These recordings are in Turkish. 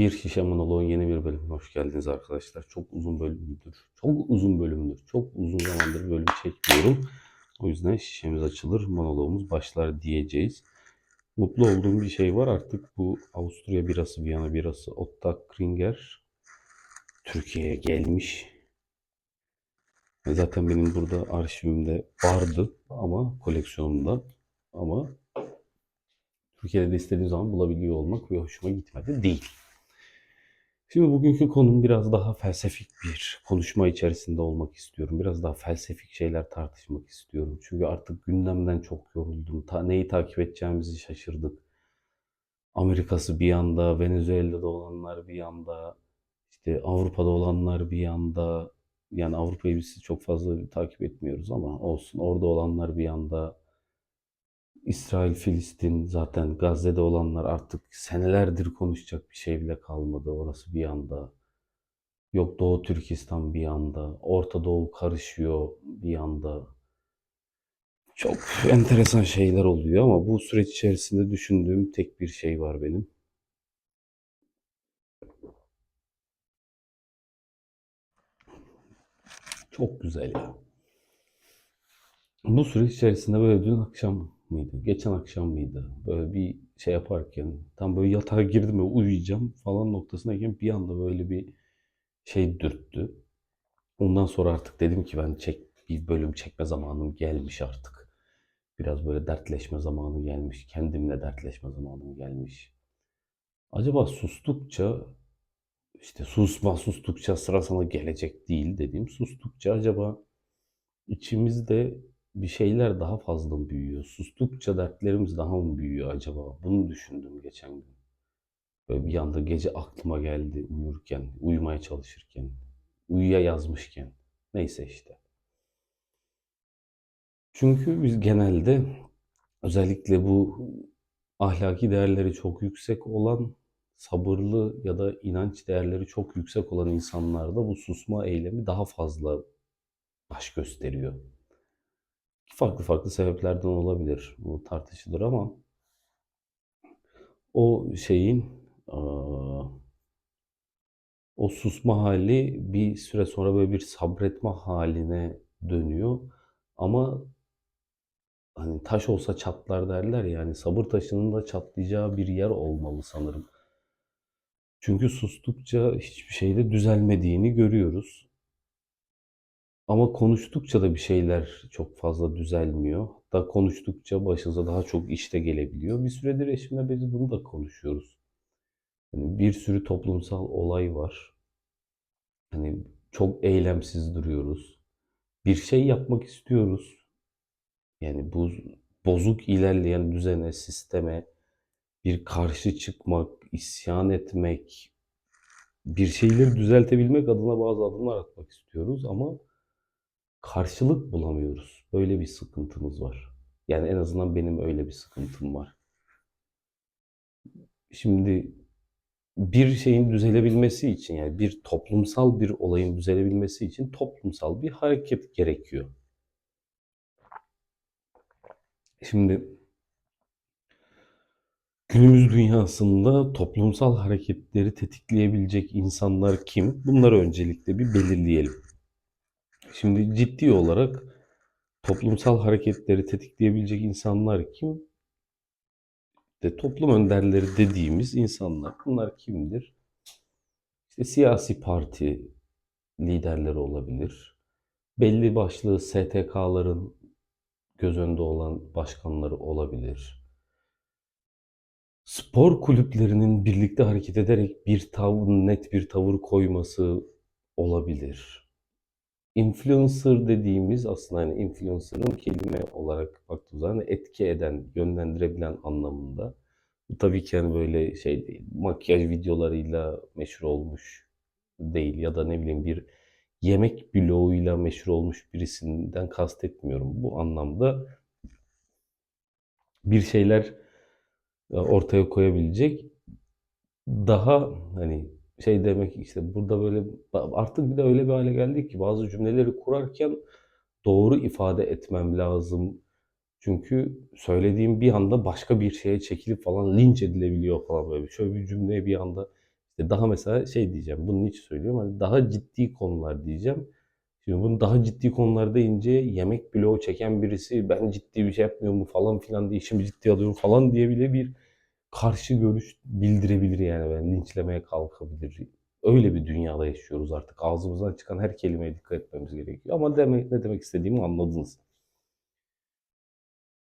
Bir Şişe Monoloğun yeni bir bölümüne hoş geldiniz arkadaşlar. Çok uzun bölümdür. Çok uzun bölümdür. Çok uzun zamandır bölüm çekmiyorum. O yüzden şişemiz açılır, monoloğumuz başlar diyeceğiz. Mutlu olduğum bir şey var artık bu Avusturya birası, Viyana birası Otta Kringer Türkiye'ye gelmiş. Zaten benim burada arşivimde vardı ama koleksiyonumda ama Türkiye'de de istediğim zaman bulabiliyor olmak ve hoşuma gitmedi değil. Şimdi bugünkü konum biraz daha felsefik bir konuşma içerisinde olmak istiyorum. Biraz daha felsefik şeyler tartışmak istiyorum. Çünkü artık gündemden çok yoruldum. Ta, neyi takip edeceğimizi şaşırdık. Amerika'sı bir yanda, Venezuela'da olanlar bir yanda, işte Avrupa'da olanlar bir yanda. Yani Avrupa'yı biz çok fazla takip etmiyoruz ama olsun. Orada olanlar bir yanda. İsrail, Filistin zaten Gazze'de olanlar artık senelerdir konuşacak bir şey bile kalmadı. Orası bir yanda. Yok Doğu Türkistan bir yanda. Orta Doğu karışıyor bir yanda. Çok enteresan şeyler oluyor ama bu süreç içerisinde düşündüğüm tek bir şey var benim. Çok güzel ya. Bu süreç içerisinde böyle dün akşam mıydı? Geçen akşam mıydı? Böyle bir şey yaparken tam böyle yatağa girdim ve uyuyacağım falan noktasındayken bir anda böyle bir şey dürttü. Ondan sonra artık dedim ki ben çek bir bölüm çekme zamanım gelmiş artık. Biraz böyle dertleşme zamanı gelmiş. Kendimle dertleşme zamanım gelmiş. Acaba sustukça işte susma sustukça sıra sana gelecek değil dediğim sustukça acaba içimizde bir şeyler daha fazla mı büyüyor? Sustukça dertlerimiz daha mı büyüyor acaba? Bunu düşündüm geçen gün. Böyle bir anda gece aklıma geldi uyurken, uyumaya çalışırken, uyuya yazmışken. Neyse işte. Çünkü biz genelde özellikle bu ahlaki değerleri çok yüksek olan, sabırlı ya da inanç değerleri çok yüksek olan insanlarda bu susma eylemi daha fazla baş gösteriyor. Farklı farklı sebeplerden olabilir. Bu tartışılır ama o şeyin o susma hali bir süre sonra böyle bir sabretme haline dönüyor. Ama hani taş olsa çatlar derler ya, yani sabır taşının da çatlayacağı bir yer olmalı sanırım. Çünkü sustukça hiçbir şeyde düzelmediğini görüyoruz. Ama konuştukça da bir şeyler çok fazla düzelmiyor. Hatta konuştukça başınıza daha çok iş de gelebiliyor. Bir süredir eşimle biz bunu da konuşuyoruz. Yani bir sürü toplumsal olay var. Hani çok eylemsiz duruyoruz. Bir şey yapmak istiyoruz. Yani bu bozuk ilerleyen düzene, sisteme bir karşı çıkmak, isyan etmek, bir şeyleri düzeltebilmek adına bazı adımlar atmak istiyoruz ama karşılık bulamıyoruz. Böyle bir sıkıntımız var. Yani en azından benim öyle bir sıkıntım var. Şimdi bir şeyin düzelebilmesi için yani bir toplumsal bir olayın düzelebilmesi için toplumsal bir hareket gerekiyor. Şimdi günümüz dünyasında toplumsal hareketleri tetikleyebilecek insanlar kim? Bunları öncelikle bir belirleyelim. Şimdi ciddi olarak toplumsal hareketleri tetikleyebilecek insanlar kim? De toplum önderleri dediğimiz insanlar. Bunlar kimdir? İşte siyasi parti liderleri olabilir. Belli başlı STK'ların göz önünde olan başkanları olabilir. Spor kulüplerinin birlikte hareket ederek bir tavır, net bir tavır koyması olabilir. Influencer dediğimiz aslında hani influencer'ın kelime olarak baktığımız zaman etki eden, yönlendirebilen anlamında. Bu tabii ki hani böyle şey değil, makyaj videolarıyla meşhur olmuş değil ya da ne bileyim bir yemek bloğuyla meşhur olmuş birisinden kastetmiyorum. Bu anlamda bir şeyler e, ortaya koyabilecek daha hani şey demek işte burada böyle artık bir de öyle bir hale geldik ki bazı cümleleri kurarken doğru ifade etmem lazım. Çünkü söylediğim bir anda başka bir şeye çekilip falan linç edilebiliyor falan böyle. Şöyle bir cümleye bir anda İşte daha mesela şey diyeceğim. Bunun için söylüyorum. Hani daha ciddi konular diyeceğim. Şimdi bunu daha ciddi konular deyince yemek bloğu çeken birisi ben ciddi bir şey yapmıyorum falan filan diye işimi ciddiye alıyorum falan diye bile bir karşı görüş bildirebilir yani. Yani linçlemeye kalkabilir. Öyle bir dünyada yaşıyoruz artık. Ağzımızdan çıkan her kelimeye dikkat etmemiz gerekiyor. Ama demek, ne demek istediğimi anladınız.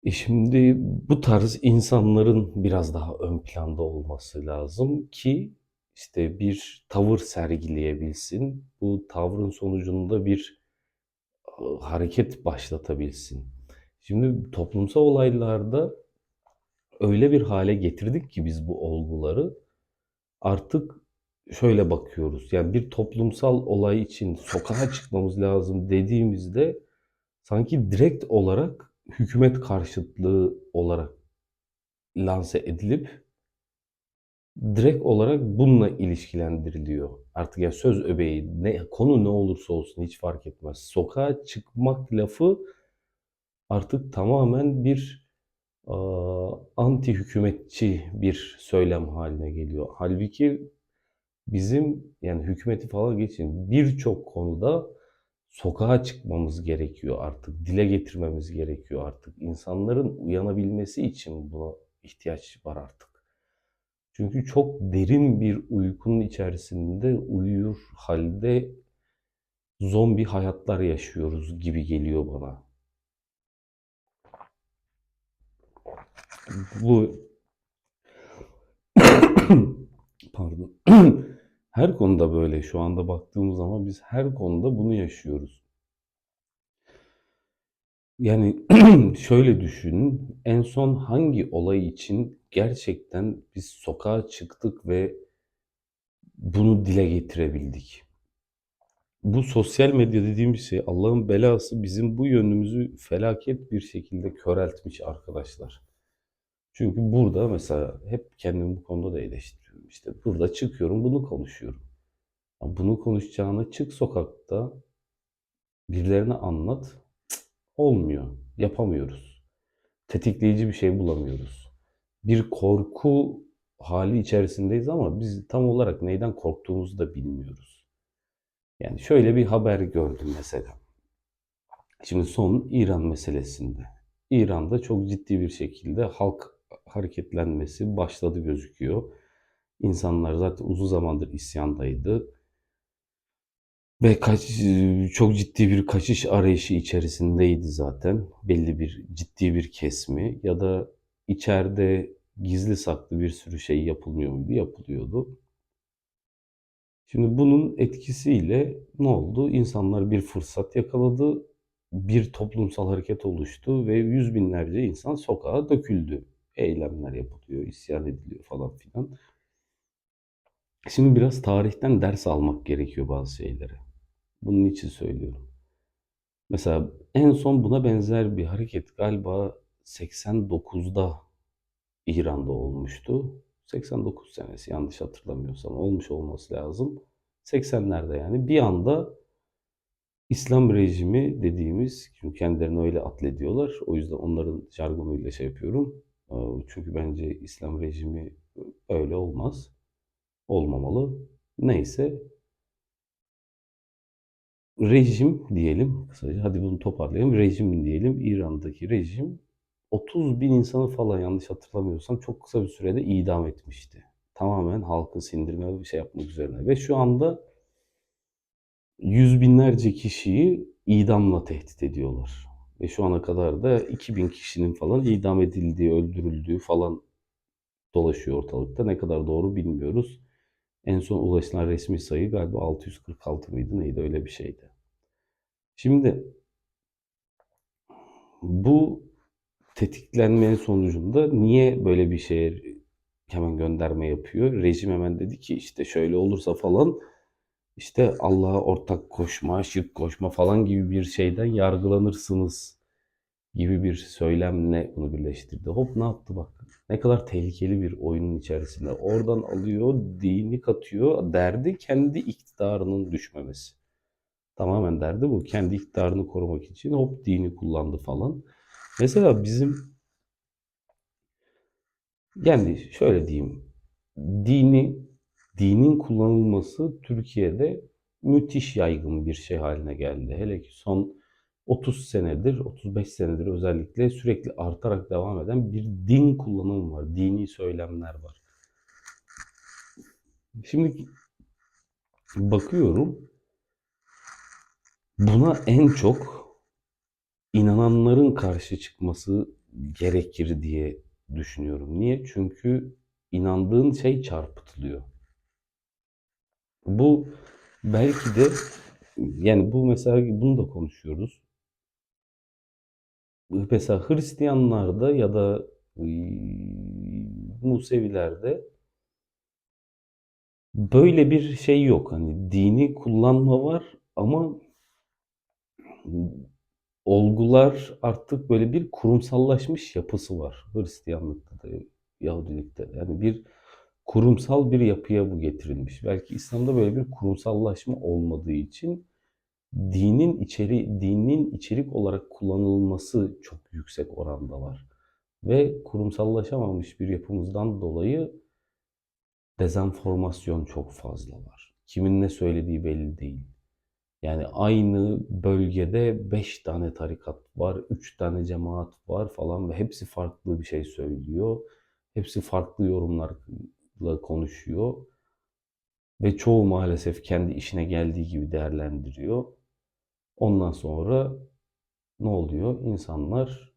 E şimdi bu tarz insanların biraz daha ön planda olması lazım ki işte bir tavır sergileyebilsin. Bu tavrın sonucunda bir hareket başlatabilsin. Şimdi toplumsal olaylarda öyle bir hale getirdik ki biz bu olguları artık şöyle bakıyoruz. Yani bir toplumsal olay için sokağa çıkmamız lazım dediğimizde sanki direkt olarak hükümet karşıtlığı olarak lanse edilip direkt olarak bununla ilişkilendiriliyor. Artık ya söz öbeği ne konu ne olursa olsun hiç fark etmez. Sokağa çıkmak lafı artık tamamen bir anti hükümetçi bir söylem haline geliyor. Halbuki bizim yani hükümeti falan geçin birçok konuda sokağa çıkmamız gerekiyor artık. Dile getirmemiz gerekiyor artık. İnsanların uyanabilmesi için buna ihtiyaç var artık. Çünkü çok derin bir uykunun içerisinde uyur halde zombi hayatlar yaşıyoruz gibi geliyor bana. Bu pardon. her konuda böyle şu anda baktığımız zaman biz her konuda bunu yaşıyoruz. Yani şöyle düşünün, en son hangi olay için gerçekten biz sokağa çıktık ve bunu dile getirebildik? Bu sosyal medya dediğim şey Allah'ın belası bizim bu yönümüzü felaket bir şekilde köreltmiş arkadaşlar. Çünkü burada mesela hep kendimi bu konuda da eleştiriyorum. İşte burada çıkıyorum bunu konuşuyorum. Bunu konuşacağına çık sokakta birilerine anlat. olmuyor. Yapamıyoruz. Tetikleyici bir şey bulamıyoruz. Bir korku hali içerisindeyiz ama biz tam olarak neyden korktuğumuzu da bilmiyoruz. Yani şöyle bir haber gördüm mesela. Şimdi son İran meselesinde. İran'da çok ciddi bir şekilde halk hareketlenmesi başladı gözüküyor. İnsanlar zaten uzun zamandır isyandaydı. Ve kaç, çok ciddi bir kaçış arayışı içerisindeydi zaten. Belli bir ciddi bir kesmi ya da içeride gizli saklı bir sürü şey yapılmıyor muydu? Yapılıyordu. Şimdi bunun etkisiyle ne oldu? İnsanlar bir fırsat yakaladı. Bir toplumsal hareket oluştu ve yüz binlerce insan sokağa döküldü. Eylemler yapılıyor, isyan ediliyor falan filan. Şimdi biraz tarihten ders almak gerekiyor bazı şeylere. Bunun için söylüyorum. Mesela en son buna benzer bir hareket galiba 89'da İran'da olmuştu. 89 senesi yanlış hatırlamıyorsam olmuş olması lazım. 80'lerde yani bir anda İslam rejimi dediğimiz, çünkü kendilerini öyle atlediyorlar. O yüzden onların jargonuyla şey yapıyorum. Çünkü bence İslam rejimi öyle olmaz. Olmamalı. Neyse. Rejim diyelim kısaca. Hadi bunu toparlayalım. Rejim diyelim. İran'daki rejim 30 bin insanı falan yanlış hatırlamıyorsam çok kısa bir sürede idam etmişti. Tamamen halkı sindirme bir şey yapmak üzerine. Ve şu anda yüz binlerce kişiyi idamla tehdit ediyorlar. Ve şu ana kadar da 2000 kişinin falan idam edildiği, öldürüldüğü falan dolaşıyor ortalıkta. Ne kadar doğru bilmiyoruz. En son ulaşılan resmi sayı galiba 646 mıydı neydi öyle bir şeydi. Şimdi bu tetiklenmenin sonucunda niye böyle bir şeye hemen gönderme yapıyor? Rejim hemen dedi ki işte şöyle olursa falan işte Allah'a ortak koşma, şirk koşma falan gibi bir şeyden yargılanırsınız gibi bir söylemle bunu birleştirdi. Hop ne yaptı bak. Ne kadar tehlikeli bir oyunun içerisinde. Oradan alıyor, dini katıyor. Derdi kendi iktidarının düşmemesi. Tamamen derdi bu. Kendi iktidarını korumak için hop dini kullandı falan. Mesela bizim yani şöyle diyeyim. Dini dinin kullanılması Türkiye'de müthiş yaygın bir şey haline geldi. Hele ki son 30 senedir, 35 senedir özellikle sürekli artarak devam eden bir din kullanımı var. Dini söylemler var. Şimdi bakıyorum buna en çok inananların karşı çıkması gerekir diye düşünüyorum. Niye? Çünkü inandığın şey çarpıtılıyor. Bu belki de yani bu mesela bunu da konuşuyoruz. Mesela Hristiyanlarda ya da Musevilerde böyle bir şey yok. Hani dini kullanma var ama olgular artık böyle bir kurumsallaşmış yapısı var. Hristiyanlıkta da, Yahudilikte. Yani bir kurumsal bir yapıya bu getirilmiş. Belki İslam'da böyle bir kurumsallaşma olmadığı için dinin içeri dinin içerik olarak kullanılması çok yüksek oranda var. Ve kurumsallaşamamış bir yapımızdan dolayı dezenformasyon çok fazla var. Kimin ne söylediği belli değil. Yani aynı bölgede 5 tane tarikat var, 3 tane cemaat var falan ve hepsi farklı bir şey söylüyor. Hepsi farklı yorumlarla konuşuyor. Ve çoğu maalesef kendi işine geldiği gibi değerlendiriyor. Ondan sonra ne oluyor? İnsanlar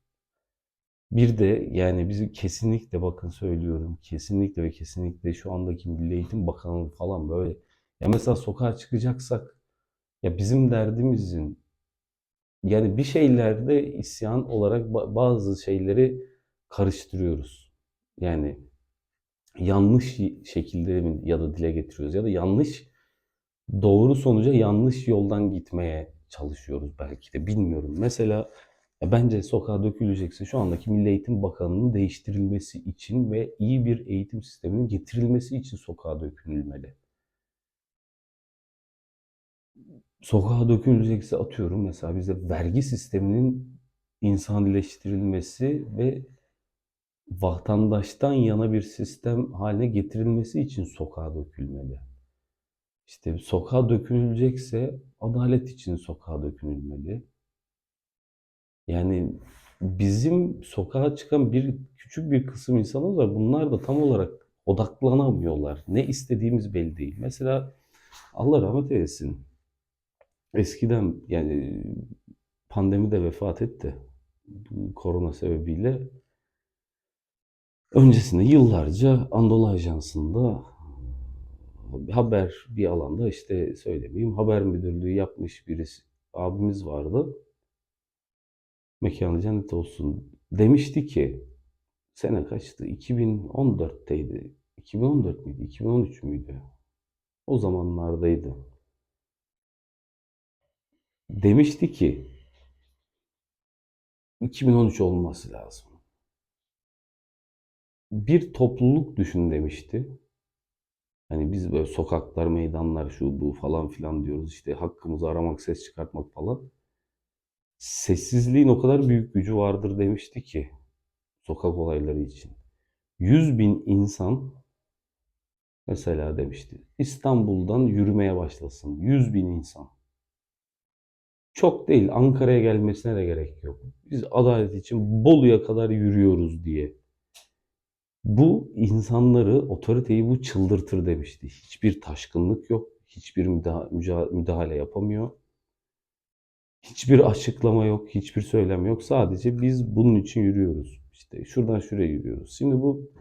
bir de yani bizi kesinlikle bakın söylüyorum kesinlikle ve kesinlikle şu andaki Milli Eğitim Bakanlığı falan böyle ya mesela sokağa çıkacaksak ya bizim derdimizin yani bir şeylerde isyan olarak bazı şeyleri karıştırıyoruz. Yani yanlış şekilde ya da dile getiriyoruz ya da yanlış doğru sonuca yanlış yoldan gitmeye çalışıyoruz belki de bilmiyorum. Mesela ya bence sokağa dökülecekse şu andaki Milli Eğitim Bakanı'nın değiştirilmesi için ve iyi bir eğitim sisteminin getirilmesi için sokağa dökülmeli. Sokağa dökülecekse atıyorum mesela bize vergi sisteminin insanileştirilmesi ve vatandaştan yana bir sistem haline getirilmesi için sokağa dökülmeli. İşte sokağa dökülecekse adalet için sokağa dökülmeli. Yani bizim sokağa çıkan bir küçük bir kısım insanımız var. Bunlar da tam olarak odaklanamıyorlar. Ne istediğimiz belli değil. Mesela Allah rahmet eylesin. Eskiden yani pandemide vefat etti. Korona sebebiyle. Öncesinde yıllarca Anadolu Ajansı'nda haber bir alanda işte söylemeyeyim haber müdürlüğü yapmış birisi abimiz vardı. Mekanı cennet olsun. Demişti ki sene kaçtı? 2014'teydi. 2014 müydü? 2013 müydü? O zamanlardaydı. Demişti ki 2013 olması lazım. Bir topluluk düşün demişti. Hani biz böyle sokaklar, meydanlar, şu bu falan filan diyoruz. İşte hakkımızı aramak, ses çıkartmak falan. Sessizliğin o kadar büyük gücü vardır demişti ki sokak olayları için. 100 bin insan mesela demişti. İstanbul'dan yürümeye başlasın. 100 bin insan. Çok değil Ankara'ya gelmesine de gerek yok. Biz adalet için Bolu'ya kadar yürüyoruz diye. Bu insanları, otoriteyi bu çıldırtır demişti. Hiçbir taşkınlık yok. Hiçbir müdahale yapamıyor. Hiçbir açıklama yok, hiçbir söylem yok. Sadece biz bunun için yürüyoruz. İşte şuradan şuraya yürüyoruz. Şimdi bu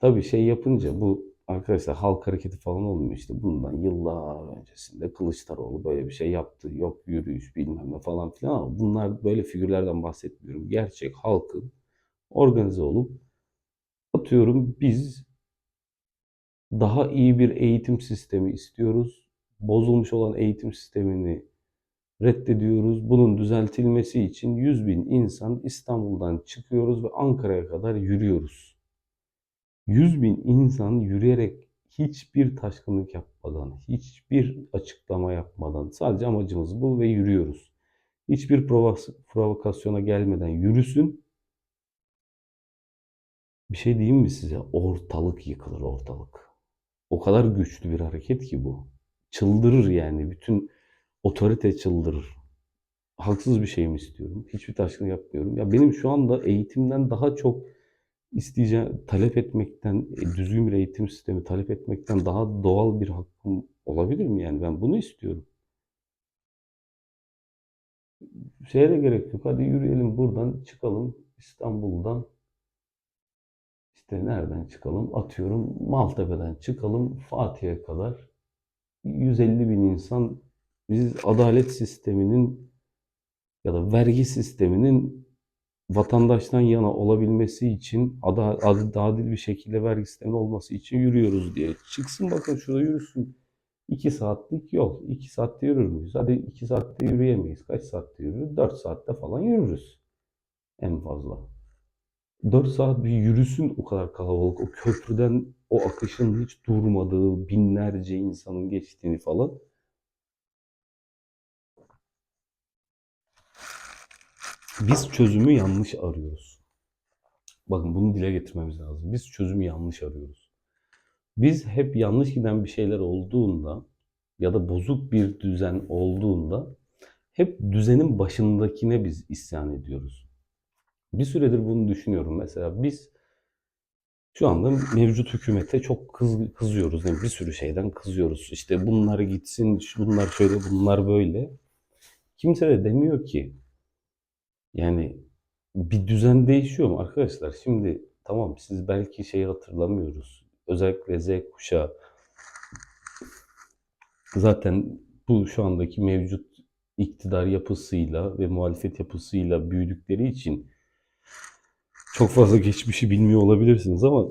tabii şey yapınca bu arkadaşlar halk hareketi falan olmuyor işte bundan yıllar öncesinde Kılıçdaroğlu böyle bir şey yaptı. Yok yürüyüş bilmem ne falan filan ama bunlar böyle figürlerden bahsetmiyorum. Gerçek halkın organize olup atıyorum biz daha iyi bir eğitim sistemi istiyoruz. Bozulmuş olan eğitim sistemini reddediyoruz. Bunun düzeltilmesi için 100 bin insan İstanbul'dan çıkıyoruz ve Ankara'ya kadar yürüyoruz. 100 bin insan yürüyerek hiçbir taşkınlık yapmadan, hiçbir açıklama yapmadan sadece amacımız bu ve yürüyoruz. Hiçbir provokasyona gelmeden yürüsün. Bir şey diyeyim mi size? Ortalık yıkılır ortalık. O kadar güçlü bir hareket ki bu. Çıldırır yani. Bütün otorite çıldırır. Haksız bir şey mi istiyorum? Hiçbir taşkını yapmıyorum. Ya benim şu anda eğitimden daha çok isteyeceğim, talep etmekten, e, düzgün bir eğitim sistemi talep etmekten daha doğal bir hakkım olabilir mi yani? Ben bunu istiyorum. Şeye de gerek yok. Hadi yürüyelim buradan çıkalım İstanbul'dan. İşte nereden çıkalım? Atıyorum Maltepe'den çıkalım Fatih'e kadar. 150 bin insan biz adalet sisteminin ya da vergi sisteminin vatandaştan yana olabilmesi için adil bir şekilde vergi sistemi olması için yürüyoruz diye. Çıksın bakın şurada yürüsün. 2 saatlik yol. 2 saatte yürür müyüz? Hadi 2 saatte yürüyemeyiz. Kaç saatte yürürüz? 4 saatte falan yürürüz. En fazla. 4 saat bir yürüsün o kadar kalabalık. O köprüden o akışın hiç durmadığı binlerce insanın geçtiğini falan. Biz çözümü yanlış arıyoruz. Bakın bunu dile getirmemiz lazım. Biz çözümü yanlış arıyoruz. Biz hep yanlış giden bir şeyler olduğunda ya da bozuk bir düzen olduğunda hep düzenin başındakine biz isyan ediyoruz. Bir süredir bunu düşünüyorum. Mesela biz şu anda mevcut hükümete çok kız, kızıyoruz. Yani bir sürü şeyden kızıyoruz. İşte bunlar gitsin, bunlar şöyle, bunlar böyle. Kimse de demiyor ki yani bir düzen değişiyor mu arkadaşlar? Şimdi tamam siz belki şeyi hatırlamıyoruz. Özellikle Z kuşağı zaten bu şu andaki mevcut iktidar yapısıyla ve muhalefet yapısıyla büyüdükleri için çok fazla geçmişi bilmiyor olabilirsiniz ama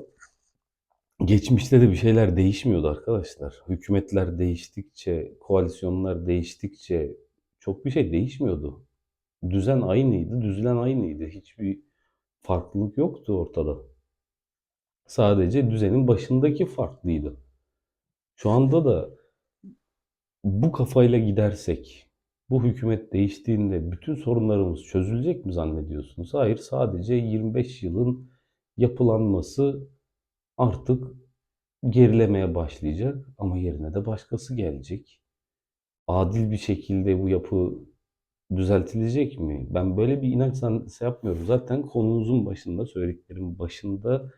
geçmişte de bir şeyler değişmiyordu arkadaşlar. Hükümetler değiştikçe, koalisyonlar değiştikçe çok bir şey değişmiyordu. Düzen aynıydı, düzlen aynıydı. Hiçbir farklılık yoktu ortada. Sadece düzenin başındaki farklıydı. Şu anda da bu kafayla gidersek, bu hükümet değiştiğinde bütün sorunlarımız çözülecek mi zannediyorsunuz? Hayır, sadece 25 yılın yapılanması artık gerilemeye başlayacak ama yerine de başkası gelecek. Adil bir şekilde bu yapı düzeltilecek mi? Ben böyle bir inanç zannedisi yapmıyorum. Zaten konumuzun başında, söylediklerimin başında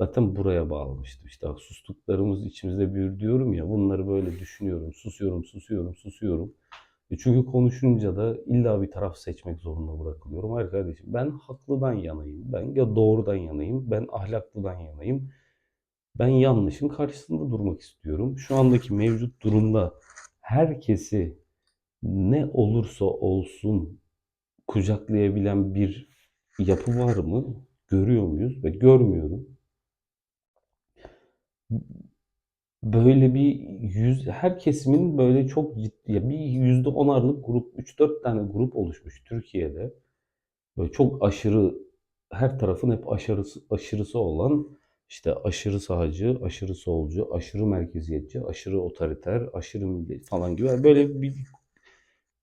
zaten buraya bağlamıştım. İşte sustuklarımız içimizde büyür diyorum ya, bunları böyle düşünüyorum, susuyorum, susuyorum, susuyorum. E çünkü konuşunca da illa bir taraf seçmek zorunda bırakılıyorum. Hayır kardeşim, ben haklıdan yanayım, ben ya doğrudan yanayım, ben ahlaklıdan yanayım. Ben yanlışın karşısında durmak istiyorum. Şu andaki mevcut durumda herkesi ne olursa olsun kucaklayabilen bir yapı var mı? Görüyor muyuz? Ve görmüyorum. Böyle bir yüz, her kesimin böyle çok ciddi, bir yüzde onarlık grup, 3-4 tane grup oluşmuş Türkiye'de. Böyle çok aşırı, her tarafın hep aşırısı, aşırısı olan işte aşırı sağcı, aşırı solcu, aşırı merkeziyetçi, aşırı otoriter, aşırı falan gibi böyle bir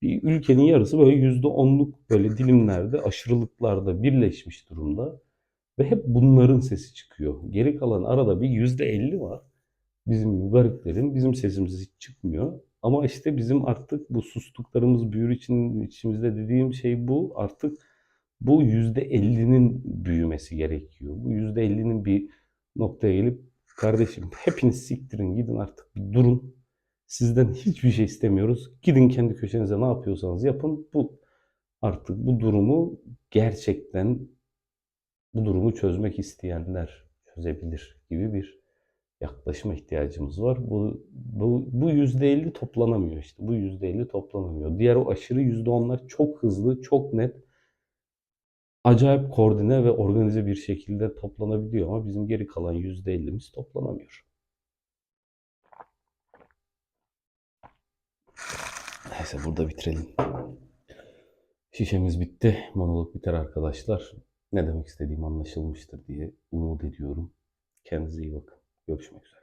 bir ülkenin yarısı böyle yüzde onluk böyle dilimlerde, aşırılıklarda birleşmiş durumda. Ve hep bunların sesi çıkıyor. Geri kalan arada bir yüzde elli var. Bizim gariplerin, bizim sesimiz hiç çıkmıyor. Ama işte bizim artık bu sustuklarımız büyür için içimizde dediğim şey bu. Artık bu yüzde ellinin büyümesi gerekiyor. Bu yüzde ellinin bir noktaya gelip kardeşim hepiniz siktirin gidin artık bir durun. Sizden hiçbir şey istemiyoruz. Gidin kendi köşenize ne yapıyorsanız yapın. Bu artık bu durumu gerçekten bu durumu çözmek isteyenler çözebilir gibi bir yaklaşıma ihtiyacımız var. Bu bu bu %50 toplanamıyor işte. Bu %50 toplanamıyor. Diğer o aşırı %10'lar çok hızlı, çok net acayip koordine ve organize bir şekilde toplanabiliyor ama bizim geri kalan %50'miz toplanamıyor. Neyse burada bitirelim. Şişemiz bitti. Monolog biter arkadaşlar. Ne demek istediğim anlaşılmıştır diye umut ediyorum. Kendinize iyi bakın. Görüşmek üzere.